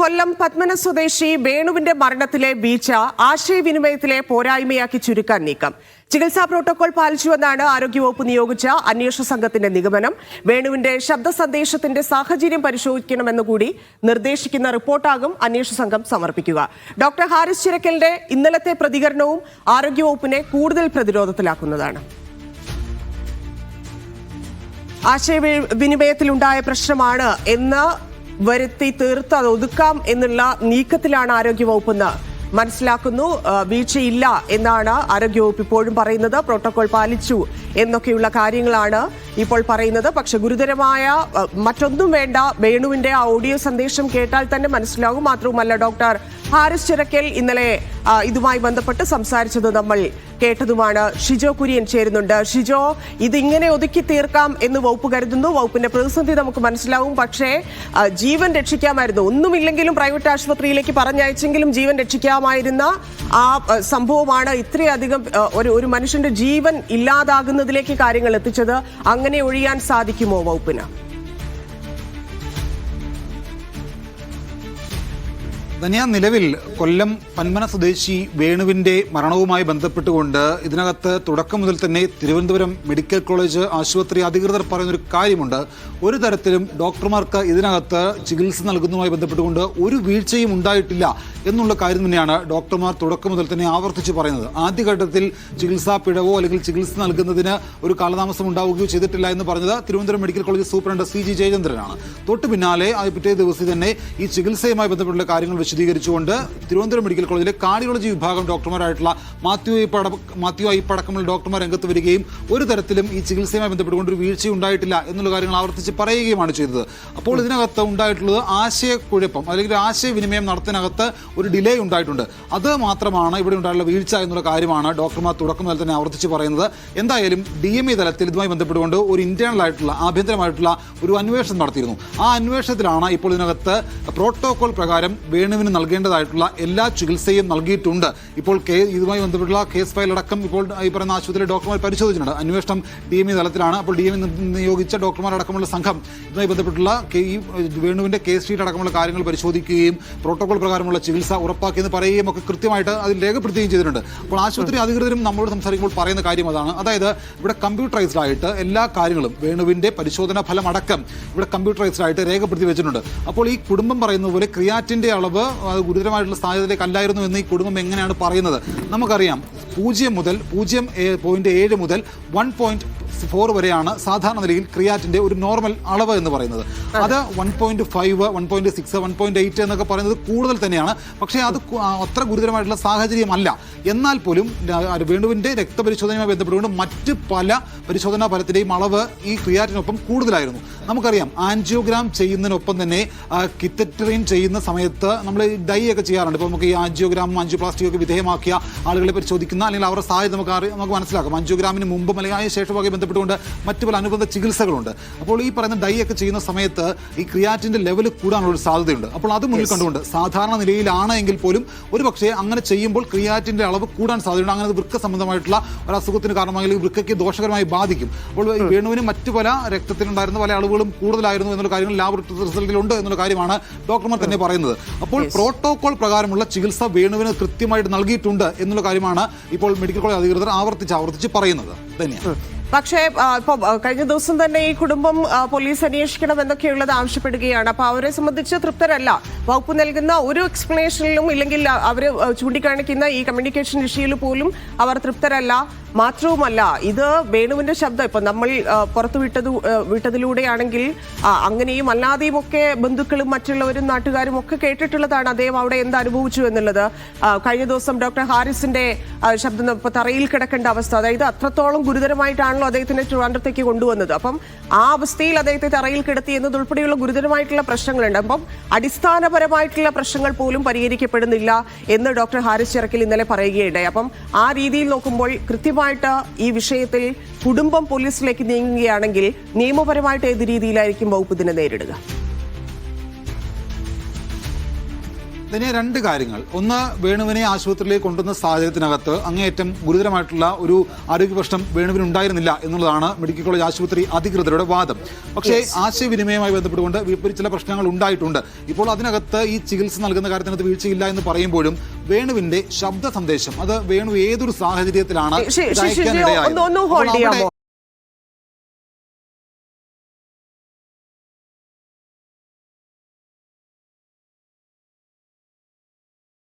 കൊല്ലം പത്മന സ്വദേശി വേണുവിന്റെ മരണത്തിലെ വീഴ്ച ആശയവിനിമയത്തിലെ പോരായ്മയാക്കി ചുരുക്കാൻ നീക്കം. ചികിത്സാ പ്രോട്ടോകോൾ പാലിച്ചുവെന്നാണ് ആരോഗ്യവകുപ്പ് നിയോഗിച്ച അന്വേഷണ സംഘത്തിന്റെ നിഗമനം. വേണുവിന്റെ ശബ്ദ സന്ദേശത്തിന്റെ സാഹചര്യം പരിശോധിക്കണമെന്ന് കൂടി നിർദ്ദേശിക്കുന്ന റിപ്പോർട്ടാകും അന്വേഷണ സംഘം സമർപ്പിക്കുക. ഡോക്ടർ ഹാരിസ് ചിരക്കലിന്റെ ഇന്നലത്തെ പ്രതികരണവും ആരോഗ്യവകുപ്പിനെ കൂടുതൽ പ്രതിരോധത്തിലാക്കുന്നതാണ്. ആശയവിനിമയത്തിലുണ്ടായ പ്രശ്നമാണ് എന്ന് വരുത്തി തീർത്ത് അത് ഒതുക്കാം എന്നുള്ള നീക്കത്തിലാണ് ആരോഗ്യവകുപ്പെന്ന് മനസ്സിലാക്കുന്നു. വീഴ്ചയില്ല എന്നാണ് ആരോഗ്യവകുപ്പ് ഇപ്പോഴും പറയുന്നത്. പ്രോട്ടോകോൾ പാലിച്ചു. എന്നൊക്കെയുള്ള കാര്യങ്ങളാണ് ഇപ്പോൾ പറയുന്നത്. പക്ഷെ ഗുരുതരമായ മറ്റൊന്നും വേണ്ട വേണുവിന്റെ ആ ഓഡിയോ സന്ദേശം കേട്ടാൽ തന്നെ മനസ്സിലാകും. മാത്രവുമല്ല ഡോക്ടർ ഹാരിസ് ചിറക്കൽ ഇന്നലെ ഇതുമായി ബന്ധപ്പെട്ട് സംസാരിച്ചത് നമ്മൾ കേട്ടതുമാണ്. ഷിജോ കുര്യൻ ചേരുന്നുണ്ട്. ഷിജോ ഇതിങ്ങനെ ഒതുക്കി തീർക്കാം എന്ന് വകുപ്പ് കരുതുന്നു. വകുപ്പിന്റെ പ്രതിസന്ധി നമുക്ക് മനസ്സിലാവും. പക്ഷേ ജീവൻ രക്ഷിക്കാമായിരുന്നു. ഒന്നുമില്ലെങ്കിലും പ്രൈവറ്റ് ആശുപത്രിയിലേക്ക് പറഞ്ഞയച്ചെങ്കിലും ജീവൻ രക്ഷിക്കാമായിരുന്ന ആ സംഭവമാണ് ഇത്രയധികം ഒരു ഒരു മനുഷ്യന്റെ ജീവൻ ഇല്ലാതാകുന്നതിലേക്ക് കാര്യങ്ങൾ എത്തിച്ചത് അങ്ങനെ ഒഴിയാൻ സാധിക്കുമോ വകുപ്പിന്? ധനിയ നിലവിൽ കൊല്ലം പന്മന സ്വദേശി വേണുവിന്റെ മരണവുമായി ബന്ധപ്പെട്ടുകൊണ്ട് ഇതിനകത്ത് തുടക്കം മുതൽ തന്നെ തിരുവനന്തപുരം മെഡിക്കൽ കോളേജ് ആശുപത്രി അധികൃതർ പറയുന്നൊരു കാര്യമുണ്ട്. ഒരു തരത്തിലും ഡോക്ടർമാർക്ക് ഇതിനകത്ത് ചികിത്സ നൽകുന്നതുമായി ബന്ധപ്പെട്ടുകൊണ്ട് ഒരു വീഴ്ചയും ഉണ്ടായിട്ടില്ല എന്നുള്ള കാര്യം തന്നെയാണ് ഡോക്ടർമാർ തുടക്കം മുതൽ തന്നെ ആവർത്തിച്ച് പറയുന്നത്. ആദ്യഘട്ടത്തിൽ ചികിത്സാ പിഴവോ അല്ലെങ്കിൽ ചികിത്സ നൽകുന്നതിന് ഒരു കാലതാമസം ഉണ്ടാവുകയോ ചെയ്തിട്ടില്ല എന്ന് പറഞ്ഞത് Thiruvananthapuram medical college superintendent C G ജയചന്ദ്രനാണ്. തൊട്ടു പിന്നാലെ പിറ്റേ ദിവസം തന്നെ ഈ ചികിത്സയുമായി ബന്ധപ്പെട്ടുള്ള കാര്യങ്ങൾ വിശദീകരിച്ചുകൊണ്ട് തിരുവനന്തപുരം മെഡിക്കൽ കോളേജിലെ കാർഡിയോളജി വിഭാഗം ഡോക്ടർമാരായിട്ടുള്ള മാത്യു ഐ പട മാത്യു ഐ പടക്കമുള്ള ഡോക്ടർമാർ രംഗത്ത് വരികയും ഒരു തരത്തിലും ഈ ചികിത്സയുമായി ബന്ധപ്പെട്ടുകൊണ്ട് ഒരു വീഴ്ച ഉണ്ടായിട്ടില്ല എന്നുള്ള കാര്യങ്ങൾ ആവർത്തിച്ച് പറയുകയുമാണ് ചെയ്തത്. അപ്പോൾ ഇതിനകത്ത് ഉണ്ടായിട്ടുള്ളത് ആശയക്കുഴപ്പം അല്ലെങ്കിൽ ആശയവിനിമയം നടത്തിനകത്ത് ഒരു ഡിലേ ഉണ്ടായിട്ടുണ്ട്. അത് മാത്രമാണ് ഇവിടെ ഉണ്ടായിട്ടുള്ള വീഴ്ച എന്നുള്ള കാര്യമാണ് ഡോക്ടർമാർ തുടക്കം മുതൽ തന്നെ ആവർത്തിച്ച് പറയുന്നത്. എന്തായാലും ഡി എം ഇ തലത്തിൽ ഇതുമായി ബന്ധപ്പെട്ടുകൊണ്ട് ഒരു ഇന്റേണൽ ആയിട്ടുള്ള ആഭ്യന്തരമായിട്ടുള്ള ഒരു അന്വേഷണം നടത്തിയിരുന്നു. ആ അന്വേഷണത്തിലാണ് ഇപ്പോൾ ഇതിനകത്ത് പ്രോട്ടോകോൾ പ്രകാരം വേണുവിന് നൽകേണ്ടതായിട്ടുള്ള എല്ലാ ചികിത്സയും നൽകിയിട്ടുണ്ട്. ഇപ്പോൾ കേ ഇതുമായി ബന്ധപ്പെട്ടുള്ള കേസ് ഫയൽ അടക്കം ഇപ്പോൾ ഈ പറയുന്ന ആശുപത്രിയിലെ ഡോക്ടർമാർ പരിശോധിച്ചിട്ടുണ്ട്. അന്വേഷണം ഡി എം ഇ തലത്തിലാണ്. അപ്പോൾ ഡി എം ഇ നിയോഗിച്ച ഡോക്ടർമാരടക്കമുള്ള സംഘം ഇതുമായി ബന്ധപ്പെട്ടുള്ള ഈ വേണുവിന്റെ കേസ് ഷീറ്റ് അടക്കമുള്ള കാര്യങ്ങൾ പരിശോധിക്കുകയും പ്രോട്ടോകോൾ പ്രകാരമുള്ള ചികിത്സ ഉറപ്പാക്കിയെന്ന് പറയുകയും ഒക്കെ കൃത്യമായിട്ട് അതിൽ രേഖപ്പെടുത്തുകയും ചെയ്തിട്ടുണ്ട്. അപ്പോൾ ആശുപത്രി അധികൃതരും നമ്മളോട് സംസാരിക്കുമ്പോൾ പറയുന്ന കാര്യം അതാണ്. അതായത് ഇവിടെ കമ്പ്യൂട്ടറൈസ്ഡ് ആയിട്ട് എല്ലാ കാര്യങ്ങളും വേണുവിന്റെ പരിശോധനാ ഫലം അടക്കം ഇവിടെ കമ്പ്യൂട്ടറൈസ്ഡ് ആയിട്ട് രേഖപ്പെടുത്തി വെച്ചിട്ടുണ്ട്. അപ്പോൾ ഈ കുടുംബം പറയുന്ന പോലെ ക്രിയാറ്റിന്റെ അളവ് അത് ഗുരുതരമായിട്ടുള്ള സാഹചര്യത്തിലേക്ക് അല്ലായിരുന്നു എന്ന് ഈ കുടുംബം എങ്ങനെയാണ് പറയുന്നത്? നമുക്കറിയാം. പൂജ്യം മുതൽ പൂജ്യം പോയിന്റ് ഏഴ് മുതൽ വൺ പോയിന്റ് ഫോർ വരെയാണ് സാധാരണ നിലയിൽ ക്രിയാറ്റിന്റെ ഒരു നോർമൽ അളവ് എന്ന് പറയുന്നത്. അത്. One point five one point six one point eight എന്നൊക്കെ പറയുന്നത് കൂടുതൽ തന്നെയാണ്. പക്ഷേ അത് അത്ര ഗുരുതരമായിട്ടുള്ള സാഹചര്യമല്ല. എന്നാൽ പോലും വേണുവിന്റെ രക്തപരിശോധനയുമായി ബന്ധപ്പെട്ടുകൊണ്ട് മറ്റ് പല പരിശോധനാ ഫലത്തിന്റെയും അളവ് ഈ ക്രിയാറ്റിനൊപ്പം കൂടുതലായിരുന്നു. നമുക്കറിയാം ആൻജിയോഗ്രാം ചെയ്യുന്നതിനൊപ്പം തന്നെ കിത്തറ്ററിൻ ചെയ്യുന്ന സമയത്ത് നമ്മൾ ഡൈ ഒക്കെ ചെയ്യാറുണ്ട്. ഇപ്പോൾ നമുക്ക് ഈ ആൻജിയോഗ്രാം ആൻജിയോപ്ലാസ്റ്റി ഒക്കെ വിധേയമാക്കിയ ആളുകളെ പരിശോധിക്കുന്ന അല്ലെങ്കിൽ അവരുടെ സാഹചര്യം നമുക്ക് നമുക്ക് മനസ്സിലാക്കാം. ആൻജിയോഗ്രാമിന് മുമ്പും അല്ലെങ്കിൽ അതിന് ശേഷമൊക്കെ ബന്ധപ്പെട്ടുകൊണ്ട് മറ്റു പല അനുബന്ധ ചികിത്സകളുണ്ട്. അപ്പോൾ ഈ പറയുന്ന ഡൈ ഒക്കെ ചെയ്യുന്ന സമയത്ത് ഈ ക്രിയാറ്റിന്റെ ലെവൽ കൂടാനുള്ള ഒരു സാധ്യതയുണ്ട്. അപ്പോൾ അത് മുന്നിൽ കണ്ടുകൊണ്ട് സാധാരണ നിലയിലാണ് എങ്കിൽ പോലും ഒരു പക്ഷേ അങ്ങനെ ചെയ്യുമ്പോൾ ക്രിയാറ്റിന്റെ അളവ് കൂടാൻ സാധ്യതയുണ്ട്. അങ്ങനെ വൃക്ക സംബന്ധമായിട്ടുള്ള ഒരു അസുഖത്തിന് കാരണമായി വൃക്കയ്ക്ക് ദോഷകരമായി ബാധിക്കും. അപ്പോൾ ഈ വേണുവിന് മറ്റു പല രക്തത്തിലുണ്ടായിരുന്ന പല അളവുകളും കൂടുതലായിരുന്നു എന്നുള്ള കാര്യങ്ങൾ ലാബ് റിസൾട്ടിലുണ്ട് എന്നുള്ള കാര്യമാണ് ഡോക്ടർമാർ തന്നെ പറയുന്നത്. അപ്പോൾ പ്രോട്ടോകോൾ പ്രകാരമുള്ള ചികിത്സ വേണുവിന് കൃത്യമായിട്ട് നൽകിയിട്ടുണ്ട് എന്നുള്ള കാര്യമാണ് ഇപ്പോൾ മെഡിക്കൽ കോളേജ് അധികൃതർ ആവർത്തിച്ച് ആവർത്തിച്ച് പറയുന്നത്. തന്നെയാണ് പക്ഷേ ഇപ്പൊ കഴിഞ്ഞ ദിവസം തന്നെ ഈ കുടുംബം പോലീസ് അന്വേഷിക്കണം എന്നൊക്കെയുള്ളത് ആവശ്യപ്പെടുകയാണ്. അപ്പൊ അവരെ സംബന്ധിച്ച് തൃപ്തരല്ല. വകുപ്പ് നൽകുന്ന ഒരു എക്സ്പ്ലനേഷനിലും ഇല്ലെങ്കിൽ അവർ ചൂണ്ടിക്കാണിക്കുന്ന ഈ കമ്മ്യൂണിക്കേഷൻ ഇഷ്യൂയിൽ പോലും അവർ തൃപ്തരല്ല. മാത്രവുമല്ല ഇത് വേണുവിന്റെ ശബ്ദം. ഇപ്പൊ നമ്മൾ പുറത്തു വിട്ടത് വിട്ടതിലൂടെയാണെങ്കിൽ അങ്ങനെയും അല്ലാതെയും ഒക്കെ ബന്ധുക്കളും മറ്റുള്ളവരും നാട്ടുകാരും ഒക്കെ കേട്ടിട്ടുള്ളതാണ് അദ്ദേഹം അവിടെ എന്ത് അനുഭവിച്ചു എന്നുള്ളത്. കഴിഞ്ഞ ദിവസം ഡോക്ടർ ഹാരിസിന്റെ ശബ്ദം ഇപ്പൊ തറയിൽ കിടക്കേണ്ട അവസ്ഥ. അതായത് അത്രത്തോളം ഗുരുതരമായിട്ടാണല്ലോ അദ്ദേഹത്തിനെ ട്രിവാൻഡ്രത്തേക്ക് കൊണ്ടുവന്നത്. അപ്പം ആ അവസ്ഥയിൽ അദ്ദേഹത്തെ തറയിൽ കിടത്തി എന്നതുൾപ്പെടെയുള്ള ഗുരുതരമായിട്ടുള്ള പ്രശ്നങ്ങളുണ്ട്. അപ്പം അടിസ്ഥാനപരമായിട്ടുള്ള പ്രശ്നങ്ങൾ പോലും പരിഹരിക്കപ്പെടുന്നില്ല എന്ന് ഡോക്ടർ ഹാരിസ് ചിറക്കിൽ ഇന്നലെ പറയുകയുണ്ടായി. അപ്പം ആ രീതിയിൽ നോക്കുമ്പോൾ കൃത്യമായിട്ട് ഈ വിഷയത്തിൽ കുടുംബം പോലീസിലേക്ക് നീങ്ങുകയാണെങ്കിൽ നിയമപരമായിട്ട് ഏത് രീതിയിലായിരിക്കും വകുപ്പ് ഇതിനെ നേരിടുക? ഇതിനെ രണ്ട് കാര്യങ്ങൾ. ഒന്ന് വേണുവിനെ ആശുപത്രിയിലേക്ക് കൊണ്ടുവന്ന സാഹചര്യത്തിനകത്ത് അങ്ങേയറ്റം ഗുരുതരമായിട്ടുള്ള ഒരു ആരോഗ്യ പ്രശ്നം വേണുവിന് ഉണ്ടായിരുന്നില്ല എന്നുള്ളതാണ് മെഡിക്കൽ കോളേജ് ആശുപത്രി അധികൃതരുടെ വാദം. പക്ഷേ ആശയവിനിമയവുമായി ബന്ധപ്പെട്ടുകൊണ്ട് ചില പ്രശ്നങ്ങൾ ഉണ്ടായിട്ടുണ്ട്. ഇപ്പോൾ അതിനകത്ത് ഈ ചികിത്സ നൽകുന്ന കാര്യത്തിനകത്ത് വീഴ്ചയില്ല എന്ന് പറയുമ്പോഴും വേണുവിന്റെ ശബ്ദ സന്ദേശം അത് വേണു ഏതൊരു സാഹചര്യത്തിലാണ്